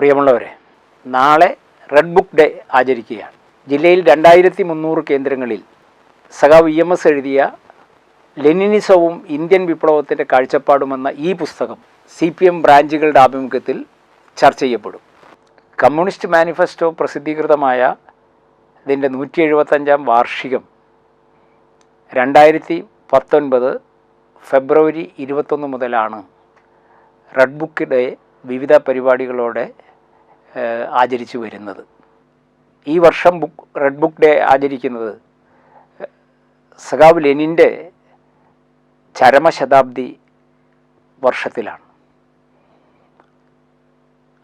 പ്രിയമുള്ളവരെ നാളെ red book day ആചരിക്കുകയാണ്. ജില്ലയിൽ രണ്ടായിരത്തി മുന്നൂറ് കേന്ദ്രങ്ങളിൽ സഖാവ് ഇ എം എസ് എഴുതിയ ലെനിനിസവും ഇന്ത്യൻ വിപ്ലവത്തിന്റെ കാഴ്ചപ്പാടുമെന്ന ഈ പുസ്തകം സി പി എം ബ്രാഞ്ചുകളുടെ ആഭിമുഖ്യത്തിൽ ചർച്ച ചെയ്യപ്പെടും. കമ്മ്യൂണിസ്റ്റ് മാനിഫെസ്റ്റോ പ്രസിദ്ധീകൃതമായ ഇതിന്റെ നൂറ്റി എഴുപത്തഞ്ചാം വാർഷികം രണ്ടായിരത്തി പത്തൊൻപത് ഫെബ്രുവരി ഇരുപത്തൊന്ന് മുതലാണ് റെഡ് ബുക്ക് ഡേ വിവിധ പരിപാടികളോടെ ആചരിച്ചു വരുന്നത്. ഈ വർഷം ബുക്ക് റെഡ് ബുക്ക് ഡേ ആചരിക്കുന്നത് സഖാവ് ലെനിന്റെ ചരമശതാബ്ദി വർഷത്തിലാണ്.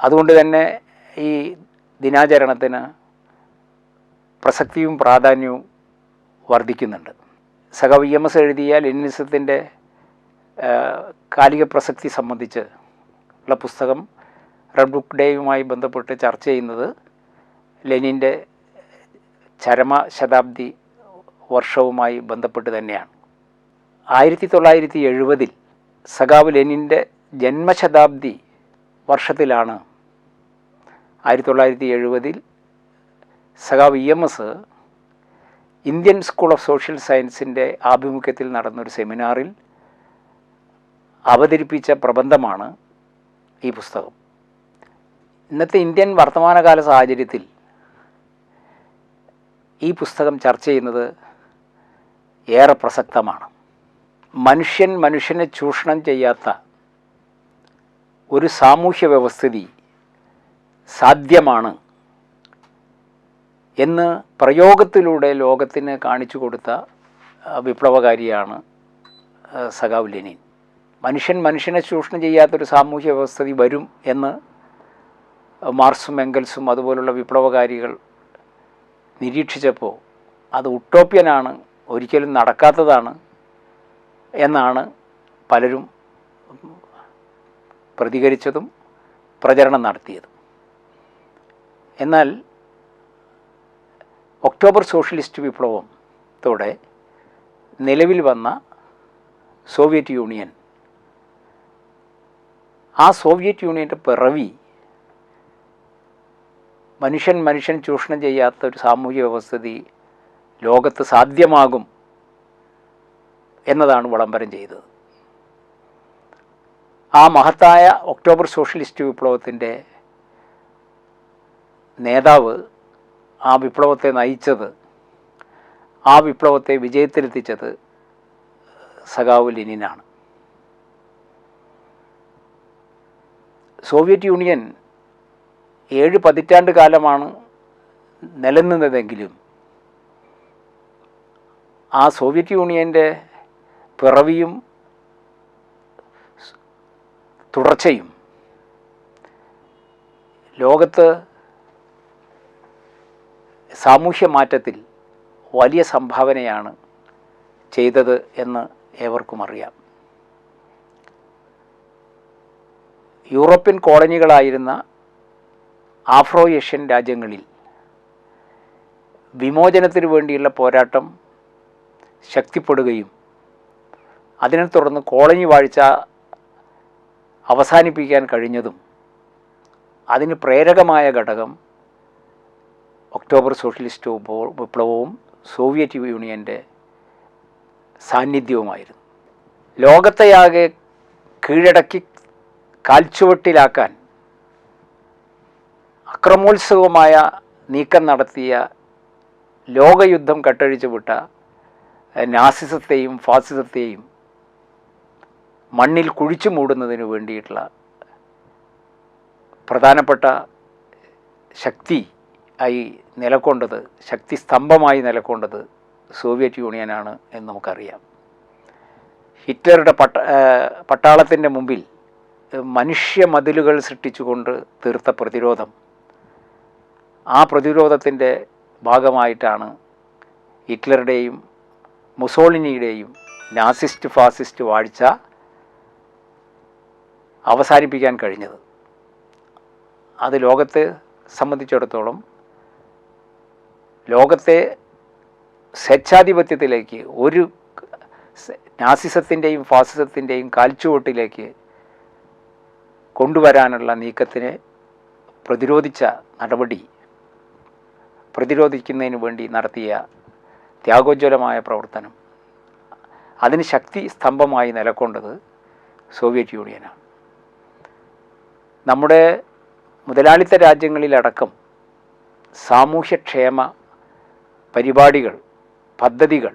അതുകൊണ്ട് തന്നെ ഈ ദിനാചരണത്തിന് പ്രസക്തിയും പ്രാധാന്യവും വർദ്ധിക്കുന്നുണ്ട്. സഖാവ് ഇ എം എസ് എഴുതിയ ലെനിനിസത്തിന്റെ കാലിക പ്രസക്തി സംബന്ധിച്ച് ഉള്ള പുസ്തകം റെഡ് ബുക്ക് ഡേയുമായി ബന്ധപ്പെട്ട് ചർച്ച ചെയ്യുന്നത് ലെനിന്റെ ചരമ ശതാബ്ദി വർഷവുമായി ബന്ധപ്പെട്ട് തന്നെയാണ്. ആയിരത്തി തൊള്ളായിരത്തി എഴുപതിൽ സഖാവ് ലെനിന്റെ ജന്മശതാബ്ദി വർഷത്തിലാണ് ആയിരത്തി തൊള്ളായിരത്തി എഴുപതിൽ സഖാവ് E M S Indian school of social സയൻസിന്റെ ആഭിമുഖ്യത്തിൽ നടന്നൊരു സെമിനാറിൽ അവതരിപ്പിച്ച പ്രബന്ധമാണ് ഈ പുസ്തകം. ഇന്നത്തെ ഇന്ത്യൻ വർത്തമാനകാല സാഹചര്യത്തിൽ ഈ പുസ്തകം ചർച്ച ചെയ്യുന്നത് ഏറെ പ്രസക്തമാണ്. മനുഷ്യൻ മനുഷ്യനെ ചൂഷണം ചെയ്യാത്ത ഒരു സാമൂഹ്യ വ്യവസ്ഥിതി സാധ്യമാണ് എന്ന് പ്രയോഗത്തിലൂടെ ലോകത്തിന് കാണിച്ചു കൊടുത്ത വിപ്ലവകാരിയാണ് സഖാവ് ലെനിൻ മനുഷ്യൻ മനുഷ്യനെ ചൂഷണം ചെയ്യാത്തൊരു സാമൂഹ്യ വ്യവസ്ഥിതി വരും എന്ന് മാർക്സും എങ്കൽസും അതുപോലുള്ള വിപ്ലവകാരികൾ നിരീക്ഷിച്ചപ്പോൾ അത് ഉട്ടോപ്യനാണ് ഒരിക്കലും നടക്കാത്തതാണ് എന്നാണ് പലരും പ്രതികരിച്ചതും പ്രചരണം നടത്തിയതും. എന്നാൽ ഒക്ടോബർ സോഷ്യലിസ്റ്റ് വിപ്ലവത്തോടെ നിലവിൽ വന്ന സോവിയറ്റ് യൂണിയൻ ആ സോവിയറ്റ് യൂണിയന്റെ പിറവി മനുഷ്യൻ മനുഷ്യൻ ചൂഷണം ചെയ്യാത്ത ഒരു സാമൂഹ്യ വ്യവസ്ഥിതി ലോകത്ത് സാധ്യമാകും എന്നതാണ് വിളംബരം ചെയ്തത്. ആ മഹത്തായ ഒക്ടോബർ സോഷ്യലിസ്റ്റ് വിപ്ലവത്തിന്റെ നേതാവ് ആ വിപ്ലവത്തെ നയിച്ചത് ആ വിപ്ലവത്തെ വിജയത്തിലെത്തിച്ചത് സഖാവ് ലെനിനാണ്. സോവിയറ്റ് യൂണിയൻ ഏഴ് പതിറ്റാണ്ട് കാലമാണ് നിലനിന്നതെങ്കിലും ആ സോവിയറ്റ് യൂണിയന്റെ പിറവിയും തുടർച്ചയും ലോകത്ത് സാമൂഹ്യ മാറ്റത്തിൽ വലിയ സംഭാവനയാണ് ചെയ്തത് എന്ന് ഏവർക്കും അറിയാം. യൂറോപ്യൻ കോളനികളായിരുന്ന ആഫ്രോ ഏഷ്യൻ രാജ്യങ്ങളിൽ വിമോചനത്തിന് വേണ്ടിയുള്ള പോരാട്ടം ശക്തിപ്പെടുകയും അതിനെ തുടർന്ന് കോളനി വാഴ്ച അവസാനിപ്പിക്കാൻ കഴിഞ്ഞതും അതിന് പ്രേരകമായ ഘടകം ഒക്ടോബർ സോഷ്യലിസ്റ്റ് വിപ്ലവവും സോവിയറ്റ് യൂണിയന്റെ സാന്നിധ്യവുമായിരുന്നു. ലോകത്തെയാകെ കീഴടക്കി കാൽച്ചുവട്ടിലാക്കാൻ അക്രമോത്സവമായ നീക്കം നടത്തിയ ലോകയുദ്ധം കട്ടഴിച്ചു വിട്ട നാസിസത്തെയും ഫാസിസത്തെയും മണ്ണിൽ കുഴിച്ചു മൂടുന്നതിന് വേണ്ടിയിട്ടുള്ള പ്രധാനപ്പെട്ട ശക്തി ആയി നിലക്കൊണ്ടത് ശക്തി സ്തംഭമായി നിലക്കൊണ്ടത് സോവിയറ്റ് യൂണിയനാണ് എന്ന് നമുക്കറിയാം. ഹിറ്റ്ലറുടെ പട്ട പട്ടാളത്തിന്റെ മുമ്പിൽ മനുഷ്യ മതിലുകൾ സൃഷ്ടിച്ചുകൊണ്ട് തീർത്ത പ്രതിരോധം. ആ പ്രതിരോധത്തിന്റെ ഭാഗമായിട്ടാണ് ഹിറ്റ്ലറുടെയും മുസോളിനിയുടെയും നാസിസ്റ്റ് ഫാസിസ്റ്റ് വാഴ്ച അവസാനിപ്പിക്കാൻ കഴിഞ്ഞത്. അത് ലോകത്തെ സംബന്ധിച്ചിടത്തോളം ലോകത്തെ സ്വേച്ഛാധിപത്യത്തിലേക്ക് ഒരു നാസിസത്തിന്റെയും ഫാസിസത്തിന്റെയും കാൽച്ചുവട്ടിലേക്ക് കൊണ്ടുവരാനുള്ള നീക്കത്തിനെ പ്രതിരോധിച്ച നടപടി പ്രതിരോധിക്കുന്നതിന് വേണ്ടി നടത്തിയ ത്യാഗോജ്വലമായ പ്രവർത്തനം. അതിന് ശക്തി സ്തംഭമായി നിലക്കൊണ്ടത് സോവിയറ്റ് യൂണിയനാണ്. നമ്മുടെ മുതലാളിത്ത രാജ്യങ്ങളിലടക്കം സാമൂഹ്യക്ഷേമ പരിപാടികൾ പദ്ധതികൾ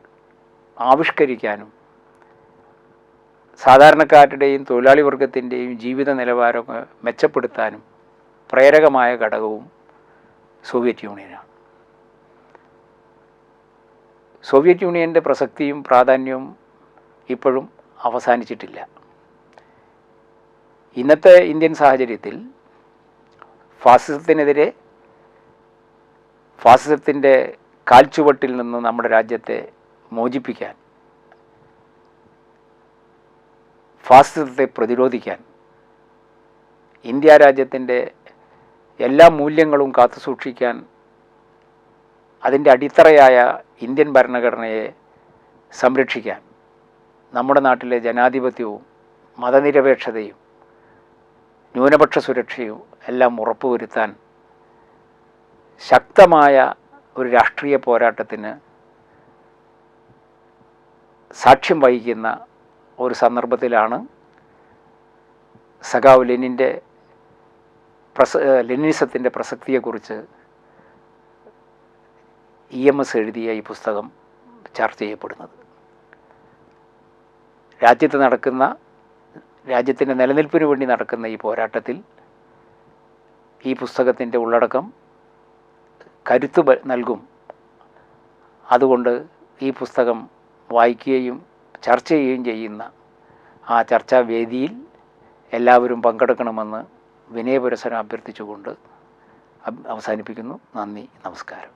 ആവിഷ്കരിക്കാനും സാധാരണക്കാരുടെയും തൊഴിലാളി വർഗത്തിന്റെയും ജീവിത നിലവാരം മെച്ചപ്പെടുത്താനും പ്രേരകമായ ഘടകവും സോവിയറ്റ് യൂണിയനാണ്. സോവിയറ്റ് യൂണിയന്റെ പ്രസക്തിയും പ്രാധാന്യവും ഇപ്പോഴും അവസാനിച്ചിട്ടില്ല. ഇന്നത്തെ ഇന്ത്യൻ സാഹചര്യത്തിൽ ഫാസിസത്തിനെതിരെ ഫാസിസത്തിന്റെ കാൽച്ചുവട്ടിൽ നിന്ന് നമ്മുടെ രാജ്യത്തെ മോചിപ്പിക്കാൻ ഫാസിസത്തെ പ്രതിരോധിക്കാൻ ഇന്ത്യ രാജ്യത്തിന്റെ എല്ലാ മൂല്യങ്ങളും കാത്തുസൂക്ഷിക്കാൻ അതിന്റെ അടിത്തറയായ ഇന്ത്യൻ ഭരണഘടനയെ സംരക്ഷിക്കാൻ നമ്മുടെ നാട്ടിലെ ജനാധിപത്യവും മതനിരപേക്ഷതയും ന്യൂനപക്ഷ സുരക്ഷയും എല്ലാം ഉറപ്പുവരുത്താൻ ശക്തമായ ഒരു രാഷ്ട്രീയ പോരാട്ടത്തിന് സാക്ഷ്യം വഹിക്കുന്ന ഒരു സന്ദർഭത്തിലാണ് സഖാവ് ലെനിന്റെ പ്രസ ലെനിനിസത്തിന്റെ പ്രസക്തിയെക്കുറിച്ച് ഇ എം എസ് എഴുതിയ ഈ പുസ്തകം ചർച്ച ചെയ്യപ്പെടുന്നത്. രാജ്യത്ത് നടക്കുന്ന രാജ്യത്തിന്റെ നിലനിൽപ്പിനു വേണ്ടി നടക്കുന്ന ഈ പോരാട്ടത്തിൽ ഈ പുസ്തകത്തിന്റെ ഉള്ളടക്കം കരുത്ത് നൽകും. അതുകൊണ്ട് ഈ പുസ്തകം വായിക്കുകയും ചർച്ച ചെയ്യുകയും ചെയ്യുന്ന ആ ചർച്ചാ വേദിയിൽ എല്ലാവരും പങ്കെടുക്കണമെന്ന് വിനയപുരസരം അഭ്യർത്ഥിച്ചുകൊണ്ട് അവസാനിപ്പിക്കുന്നു. നന്ദി നമസ്കാരം.